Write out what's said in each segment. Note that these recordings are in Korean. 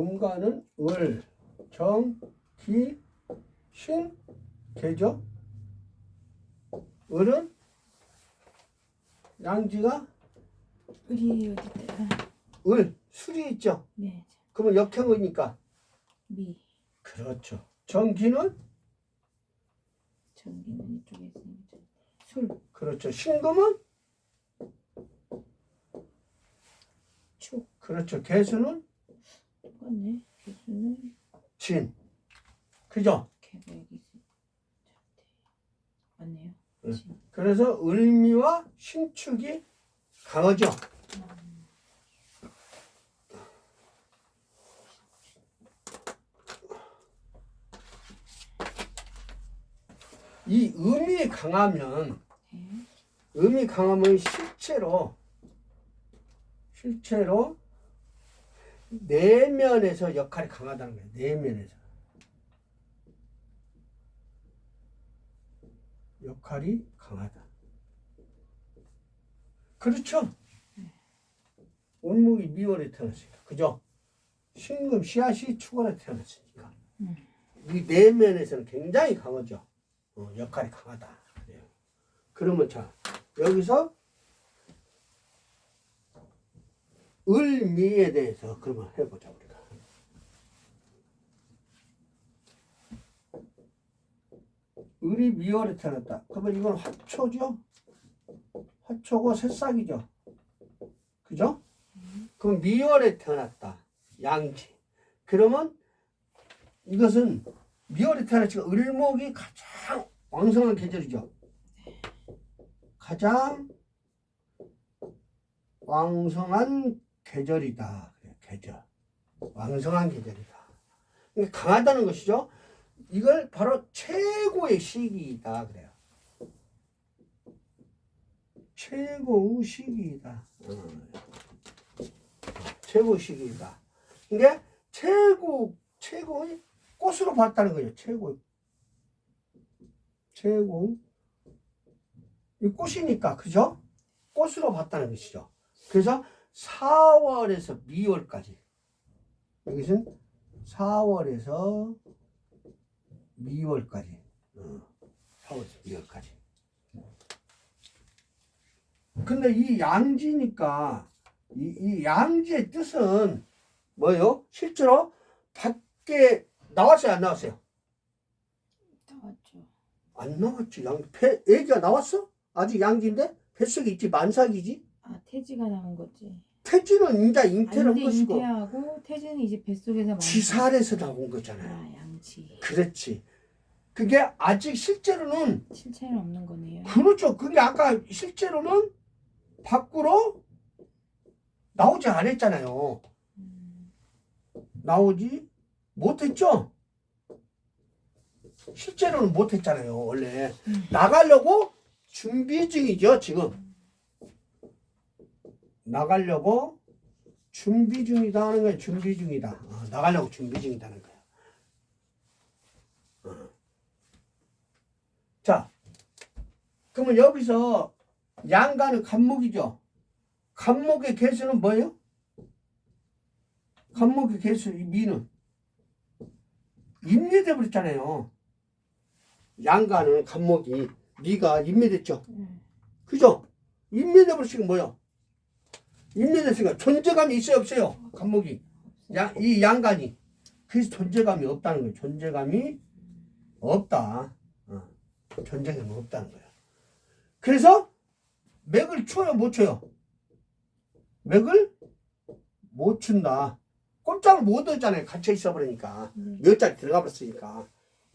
음가는 을, 정, 기, 신, 개죠. 을은 양지가 우리 어디 있다. 을, 술이 있죠. 네. 그러면 역행이니까 미. 그렇죠. 정기는 전기는 이쪽에 있으니까. 술. 그렇죠. 신금은 축. 그렇죠. 개수는 똑같네. 교수는 진. 그죠? 맞네요. 응. 진. 그래서 을미와 신축이 강하죠. 이 음이 강하면 네. 음이 강하면 실제로 실제로 내면에서 역할이 강하다는 거예요. 내면에서 역할이 강하다. 그렇죠. 운목이 미월에 태어났으니까 그죠? 신금 씨앗이 축월에 태어났으니까 음. 이 내면에서는 굉장히 강하죠. 어, 역할이 강하다. 그러면 자 여기서 을미에 대해서 그러면 해보자 우리가. 을이 미월에 태어났다. 그러면 이건 화초죠? 화초고 새싹이죠? 그죠? 그럼 미월에 태어났다. 양지. 그러면 이것은 미월에 태어났지만 을목이 가장 왕성한 계절이죠. 가장 왕성한 계절이다. 계절. 왕성한 계절이다. 강하다는 것이죠. 이걸 바로 최고의 시기이다. 그래요. 최고의 시기이다. 어. 최고 시기이다. 이게 최고 최고의 꽃으로 봤다는 거예요. 최고 최고 이 꽃이니까 그죠? 꽃으로 봤다는 것이죠. 그래서 4월에서 미월까지 여기서는 4월에서 미월까지 어, 4월에서 미월까지 근데 이 양지니까 이, 이 양지의 뜻은 뭐예요? 실제로 밖에 나왔어요 안 나왔어요? 나왔죠. 안 나왔지 양 배, 애기가 나왔어? 아직 양지인데 뱃속에 있지 만삭이지 아 태지가 나온 거지. 태지는 이제 잉태를 한 것이고. 잉태하고 태지는 이제 뱃속에서 지살에서 나온 거잖아요. 아 양지. 그렇지. 그게 아직 실제로는 실체는 없는 거네요. 그렇죠. 그게 아까 실제로는 밖으로 나오지 않았잖아요. 음, 나오지 못했죠? 실제로는 못했잖아요 원래. 음. 나가려고 준비 중이죠 지금 나가려고 준비 중이다 하는 거예요 준비 중이다 어, 나가려고 준비 중이다는 거예요 어. 자 그러면 여기서 양가는 간목이죠 간목의 개수는 뭐예요? 간목의 개수 이 미는 임례돼 버렸잖아요 양가는 간목이 미가 임례됐죠 음, 그죠? 임례돼 버리시면 뭐요? 임례됐으니까 존재감이 있어요 없어요? 간목이 양, 이 양간이 그래서 존재감이 없다는 거예요 존재감이 없다 어. 존재감이 없다는 거예요 그래서 맥을 쳐요 못 쳐요? 맥을 못 춘다 꼼짝을 못 하잖아요 갇혀 있어 버리니까 네. 몇 자리 들어가 버렸으니까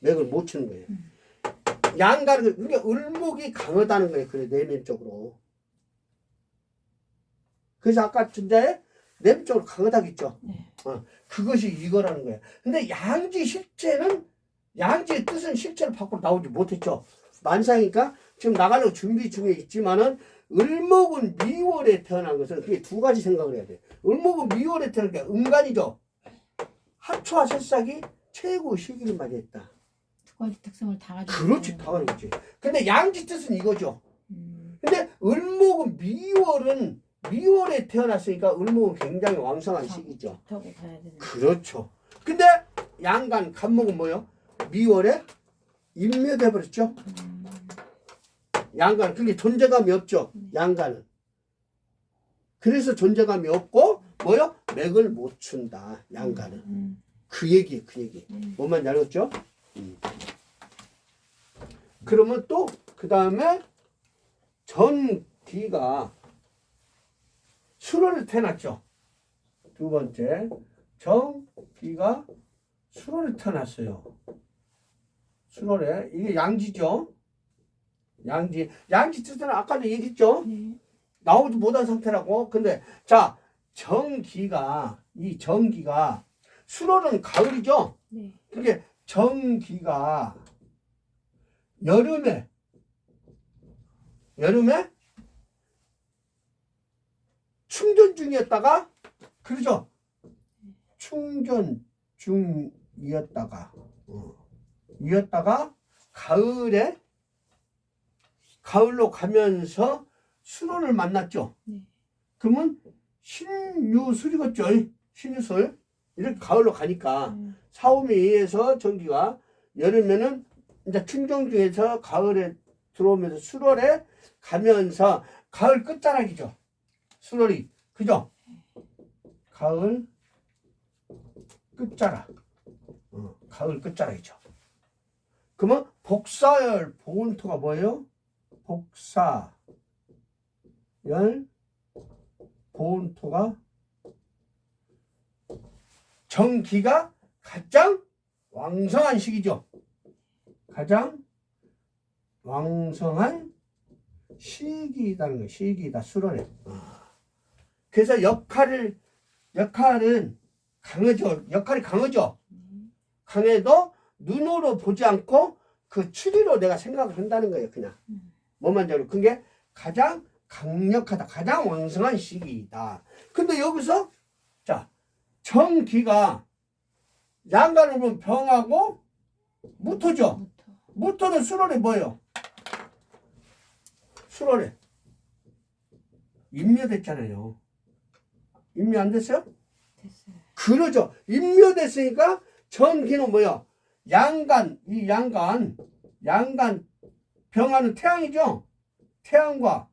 맥을 못 추는 거예요. 양가는 그러니까 을목이 강하다는 거예요. 그래 내면적으로. 그래서 아까 전자에 내면적으로 강하다겠죠. 네. 그것이 이거라는 거예요. 근데 양지 실체는 양지의 뜻은 실체로 밖으로 나오지 못했죠. 만상이니까 지금 나가려고 준비 중에 있지만은 을목은 미월에 태어난 것은 그게 두 가지 생각을 해야 돼. 을목은 미월에 태어나니까 음간이죠. 하초와 새싹이 최고 시기를 맞이했다. 두 가지 특성을 다 가지고. 그렇지, 있는 당연히 그렇지. 근데 양지 뜻은 이거죠. 음, 근데 을목은 미월은 미월에 태어났으니까 을목은 굉장히 왕성한 시기죠. 좋다고 봐야 되는. 그렇죠. 근데 양간 간목은 뭐요? 미월에 인묘돼 버렸죠. 음, 양간 그게 존재감이 없죠. 양간은. 그래서 존재감이 없고 뭐요? 맥을 못 춘다. 양간은. 음, 그 얘기 그 얘기. 음. 뭔 말인지 알겠죠? 음. 그러면 또 그 다음에 전기가 수로를 태어났죠. 두 번째 정기가 수로를 태어났어요. 수로래 이게 양지죠. 양지 양지 뜻은 아까도 얘기했죠. 네. 나오지 못한 상태라고. 근데 자 정기가 이 정기가 수로는 가을이죠. 네. 그게 정기가 여름에 여름에 충전 중이었다가 그러죠. 충전 중이었다가 어, 이었다가 가을에 가을로 가면서 수로를 만났죠. 네. 그러면 신유술이겠죠. 신유술. 이렇게 가을로 가니까 음, 사오미에 의해서 전기가 여름에는 이제 충정 중에서 가을에 들어오면서 수월에 가면서 가을 끝자락이죠. 수월이 그죠? 가을 끝자락. 어, 가을 끝자락이죠. 그러면 복사열 보온토가 뭐예요? 복사열 보온토가 정기가 가장 왕성한 시기죠. 가장 왕성한 시기다는 거예요. 시기다 수로래. 그래서 역할을 역할은 강하죠. 역할이 강하죠. 강해도 눈으로 보지 않고 그 추리로 내가 생각을 한다는 거예요. 그냥 음. 뭐만 잘 그게 가장 강력하다. 가장 왕성한 시기이다. 근데 여기서 자 정기가 양간을 보면 병하고 무토죠. 부터 무토 는 수월에 뭐예요? 수월에 임묘됐잖아요. 임묘 안 됐어요? 됐어요. 그러죠. 임묘됐으니까 전기는 뭐야? 양간, 이 양간, 양간 병하는 태양이죠? 태양과,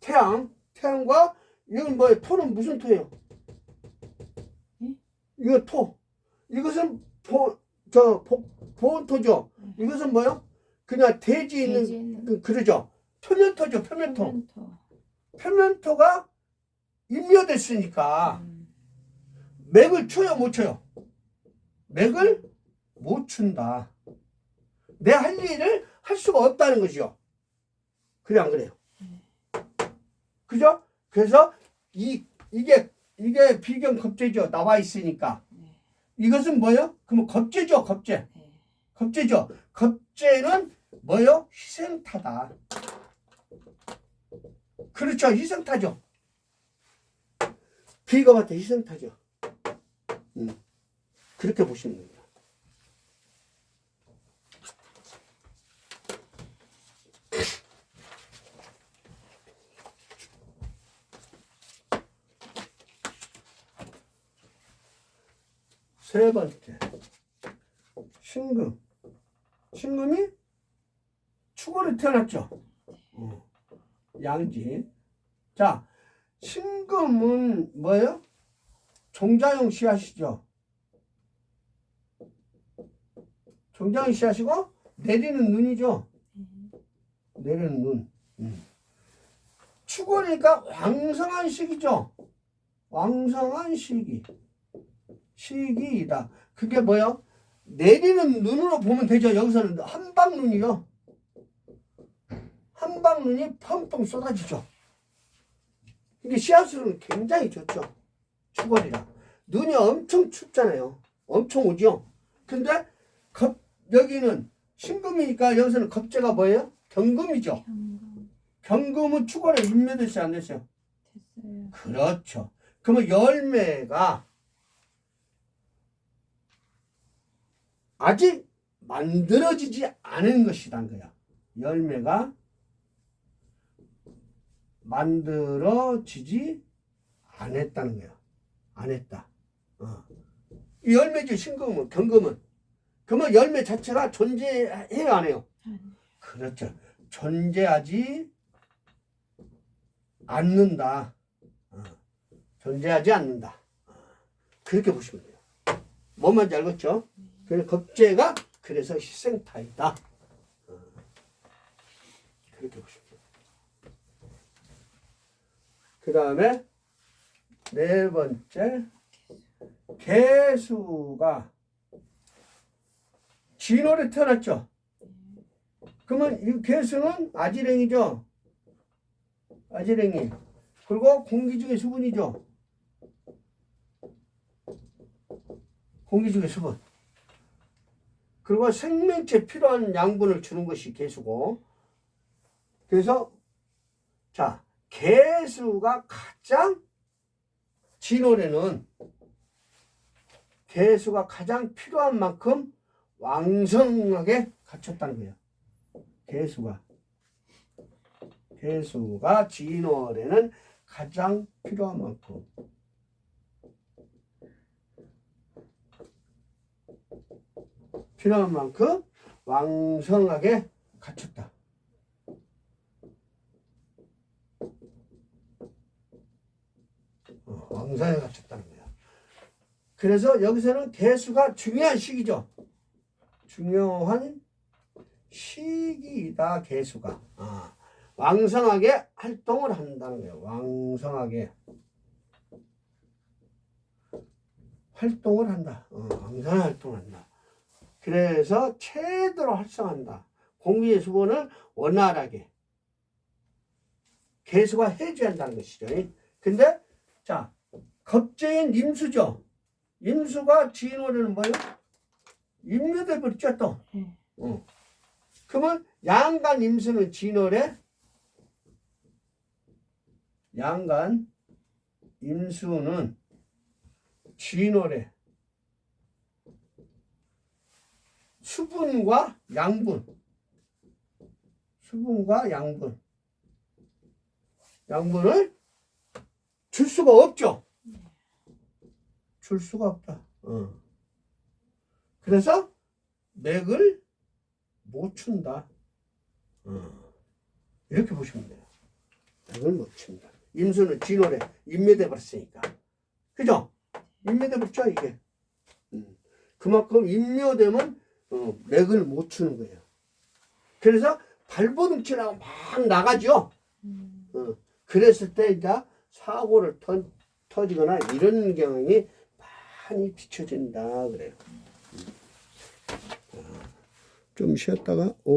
태양, 태양과, 이건 뭐예요? 토는 무슨 토예요? 응? 이거 토. 이것은 보, 저, 보, 보온토죠? 이것은 뭐요? 그냥 있는, 돼지 있는 그, 그러죠? 표면토죠, 표면토. 표면토. 표면토가 임묘됐으니까, 음, 맥을 쳐요 못 쳐요? 맥을 못 춘다. 내 할 일을 할 수가 없다는 것이요. 그래 안 그래요? 그죠? 그래서 이 이게 이게 비경 겁제죠. 나와 있으니까. 네. 이것은 뭐요? 그러면 겁제죠, 겁제. 네. 겁제죠. 겁제는 뭐요? 희생타다. 그렇죠. 희생타죠. 비겁한테 희생타죠. 음. 그렇게 보시면 됩니다. 세 번째, 신금. 신금이 축월에 태어났죠. 어. 양지. 자, 신금은 뭐예요? 종자용 씨앗이죠. 종자용 씨앗이고 내리는 눈이죠. 내리는 눈. 음. 축월이니까 왕성한 시기죠. 왕성한 시기. 시기이다. 그게 뭐요? 내리는 눈으로 보면 되죠. 여기서는 한방 눈이요. 한방 눈이 펑펑 쏟아지죠. 이게 씨앗으로는 굉장히 좋죠. 축월이라. 눈이 엄청 춥잖아요. 엄청 오죠. 근데 겁, 여기는 신금이니까 여기서는 겁재가 뭐예요? 경금이죠. 경금 경금은 축월에 인매됐어요, 안 됐어요? 됐어요. 그렇죠. 그러면 열매가 아직 만들어지지 않은 것이란 거야. 열매가 만들어지지 않았다는 거야. 안 했다. 어. 이 열매지 신금은 경금은 그러면 열매 자체가 존재해요 안 해요? 그렇죠. 존재하지 않는다. 어. 존재하지 않는다. 어. 그렇게 보시면 돼요. 뭔 말인지 알겠죠? 그래서 겁재가 그래서 희생타이다. 어. 그렇게 보시면 돼요. 그 다음에 네 번째 개수가 진월에 태어났죠. 그러면 이 개수는 아지랭이죠. 아지랭이. 그리고 공기 중의 수분이죠. 공기 중의 수분. 그리고 생명체 필요한 양분을 주는 것이 개수고. 그래서 자 개수가 가장 진월에는 개수가 가장 필요한 만큼 왕성하게 갖췄다는 거예요. 개수가 개수가 진월에는 가장 필요한 만큼 필요한 만큼 왕성하게 갖췄다. 어, 왕성하게 갖췄다는 거야. 그래서 여기서는 개수가 중요한 시기죠. 중요한 시기이다 개수가 아, 왕성하게 활동을 한다는 거예요. 왕성하게 활동을 한다. 어, 왕성하게 활동한다. 그래서 최대로 활성한다. 공기의 수분을 원활하게 개수가 해줘야 한다는 것이죠. 근데 자 겁재인 임수죠. 임수가 진월에는 뭐예요? 임묘돼 버렸죠 또. 네. 어. 그러면 양간 임수는 진월에 양간 임수는 진월에 수분과 양분 수분과 양분 양분을 줄 수가 없죠. 줄 수가 없다. 어. 그래서 맥을 못 춘다. 어. 이렇게 보시면 돼요. 맥을 못 춘다. 임수는 진월에 인매돼 버렸으니까. 그죠? 인매돼 버렸죠, 이게. 음. 그만큼 인묘되면 어, 맥을 못 추는 거예요. 그래서 발버둥 치라고 막 나가죠. 음. 어. 그랬을 때 이제 사고를 터, 터지거나 이런 경향이 많이 비춰진다 그래요. 음. 좀 쉬었다가 오